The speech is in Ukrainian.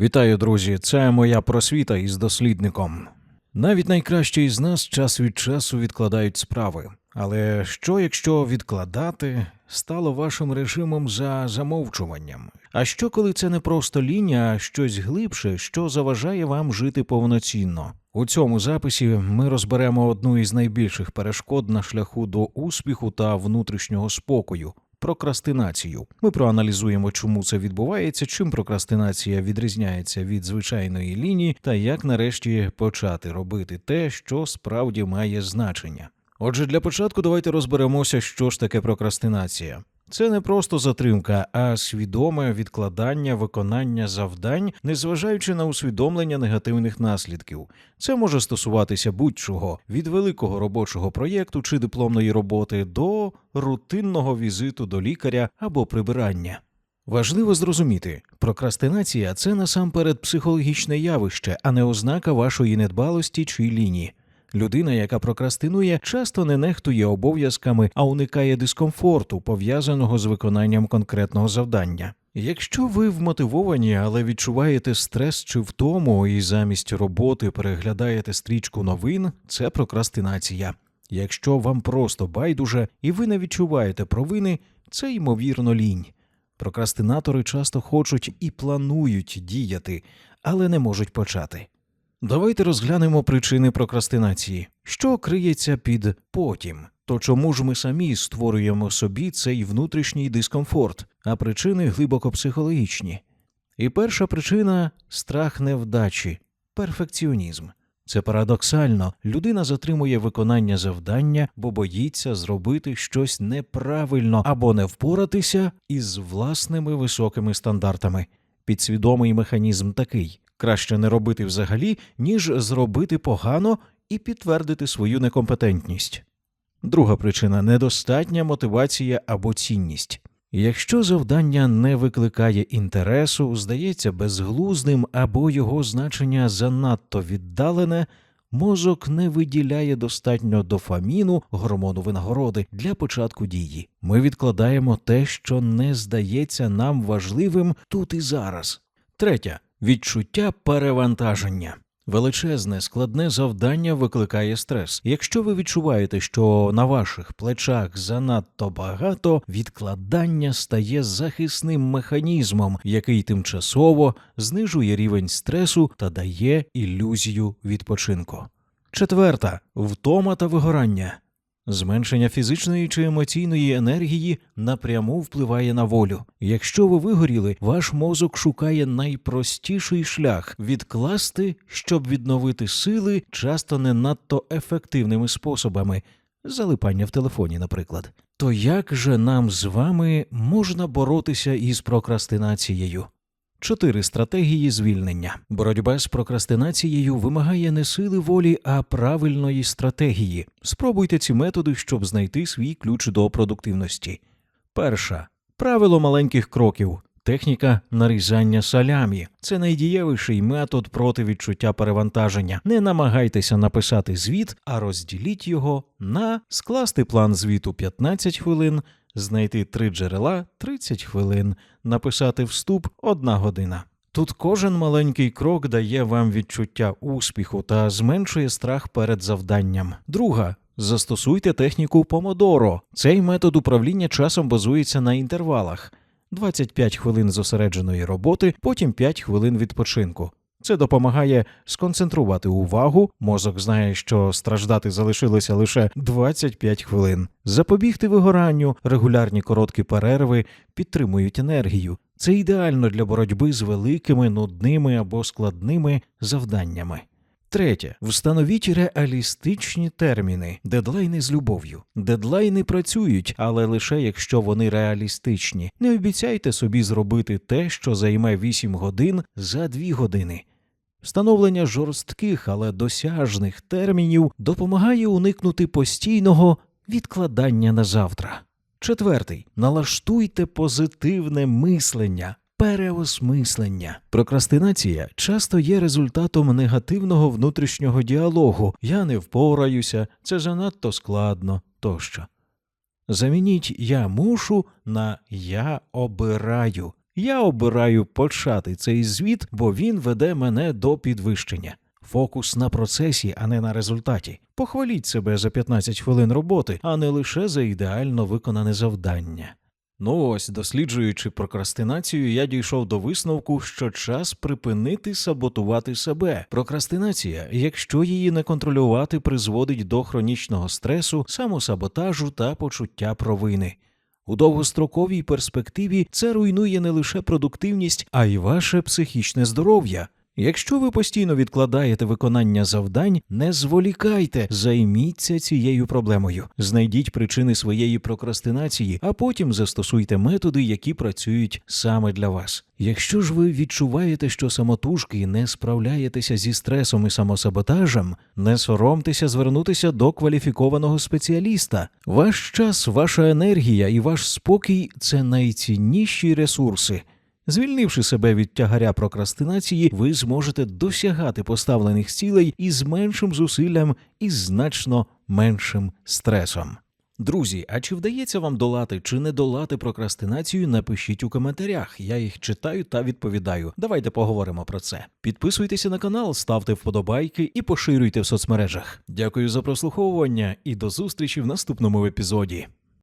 Вітаю, друзі! Це моя просвіта із дослідником. Навіть найкращі із нас час від часу відкладають справи. Але що, якщо відкладати стало вашим режимом за замовчуванням? А що, коли це не просто лінія, а щось глибше, що заважає вам жити повноцінно? У цьому записі ми розберемо одну із найбільших перешкод на шляху до успіху та внутрішнього спокою. Прокрастинацію. Ми проаналізуємо, чому це відбувається, чим прокрастинація відрізняється від звичайної лінії, та як нарешті почати робити те, що справді має значення. Отже, для початку давайте розберемося, що ж таке прокрастинація. Це не просто затримка, а свідоме відкладання виконання завдань, незважаючи на усвідомлення негативних наслідків. Це може стосуватися будь-чого від великого робочого проєкту чи дипломної роботи до рутинного візиту до лікаря або прибирання. Важливо зрозуміти, прокрастинація це насамперед психологічне явище, а не ознака вашої недбалості чи лінії. Людина, яка прокрастинує, часто не нехтує обов'язками, а уникає дискомфорту, пов'язаного з виконанням конкретного завдання. Якщо ви вмотивовані, але відчуваєте стрес чи втому і замість роботи переглядаєте стрічку новин, це прокрастинація. Якщо вам просто байдуже і ви не відчуваєте провини, це ймовірно лінь. Прокрастинатори часто хочуть і планують діяти, але не можуть почати. Давайте розглянемо причини прокрастинації. Що криється під потім? То чому ж ми самі створюємо собі цей внутрішній дискомфорт, а причини глибоко психологічні? І перша причина страх невдачі, перфекціонізм. Це парадоксально. Людина затримує виконання завдання, бо боїться зробити щось неправильно або не впоратися із власними високими стандартами. Підсвідомий механізм такий краще не робити взагалі, ніж зробити погано і підтвердити свою некомпетентність. Друга причина недостатня мотивація або цінність. Якщо завдання не викликає інтересу, здається безглуздим або його значення занадто віддалене, мозок не виділяє достатньо дофаміну, гормону винагороди для початку дії. Ми відкладаємо те, що не здається нам важливим тут і зараз. Третя відчуття перевантаження. Величезне складне завдання викликає стрес. Якщо ви відчуваєте, що на ваших плечах занадто багато, відкладання стає захисним механізмом, який тимчасово знижує рівень стресу та дає ілюзію відпочинку. Четверта втома та вигорання. Зменшення фізичної чи емоційної енергії напряму впливає на волю. Якщо ви вигоріли, ваш мозок шукає найпростіший шлях відкласти, щоб відновити сили, часто не надто ефективними способами, залипання в телефоні, наприклад. То як же нам з вами можна боротися із прокрастинацією? Чотири стратегії звільнення. Боротьба з прокрастинацією вимагає не сили волі, а правильної стратегії. Спробуйте ці методи, щоб знайти свій ключ до продуктивності. Перша правило маленьких кроків. Техніка нарізання салямі це найдієвіший метод проти відчуття перевантаження. Не намагайтеся написати звіт, а розділіть його на скласти план звіту 15 хвилин, знайти три джерела 30 хвилин, написати вступ 1 година. Тут кожен маленький крок дає вам відчуття успіху та зменшує страх перед завданням. Друга. Застосуйте техніку помодоро. Цей метод управління часом базується на інтервалах. 25 хвилин зосередженої роботи, потім 5 хвилин відпочинку. Це допомагає сконцентрувати увагу. Мозок знає, що страждати залишилося лише 25 хвилин. Запобігти вигоранню, регулярні короткі перерви підтримують енергію. Це ідеально для боротьби з великими, нудними або складними завданнями. Третє. Встановіть реалістичні терміни, дедлайни з любов'ю. Дедлайни працюють, але лише якщо вони реалістичні. Не обіцяйте собі зробити те, що займе 8 годин за 2 години. Встановлення жорстких, але досяжних термінів допомагає уникнути постійного відкладання на завтра. Четвертий. Налаштуйте позитивне мислення. Переосмислення. Прокрастинація часто є результатом негативного внутрішнього діалогу Я не впораюся, це занадто складно тощо. Замініть я мушу на я обираю. Я обираю почати цей звіт, бо він веде мене до підвищення. Фокус на процесі, а не на результаті. Похваліть себе за 15 хвилин роботи, а не лише за ідеально виконане завдання. Ну ось, досліджуючи прокрастинацію, я дійшов до висновку, що час припинити саботувати себе. Прокрастинація, якщо її не контролювати, призводить до хронічного стресу, самосаботажу та почуття провини. У довгостроковій перспективі це руйнує не лише продуктивність, а й ваше психічне здоров'я. Якщо ви постійно відкладаєте виконання завдань, не зволікайте, займіться цією проблемою. Знайдіть причини своєї прокрастинації, а потім застосуйте методи, які працюють саме для вас. Якщо ж ви відчуваєте, що самотужки не справляєтеся зі стресом і самосаботажем, не соромтеся звернутися до кваліфікованого спеціаліста. Ваш час, ваша енергія і ваш спокій це найцінніші ресурси. Звільнивши себе від тягаря прокрастинації, ви зможете досягати поставлених цілей із меншим зусиллям і значно меншим стресом. Друзі, а чи вдається вам долати чи не долати прокрастинацію? Напишіть у коментарях. Я їх читаю та відповідаю. Давайте поговоримо про це. Підписуйтеся на канал, ставте вподобайки і поширюйте в соцмережах. Дякую за прослуховування і до зустрічі в наступному епізоді.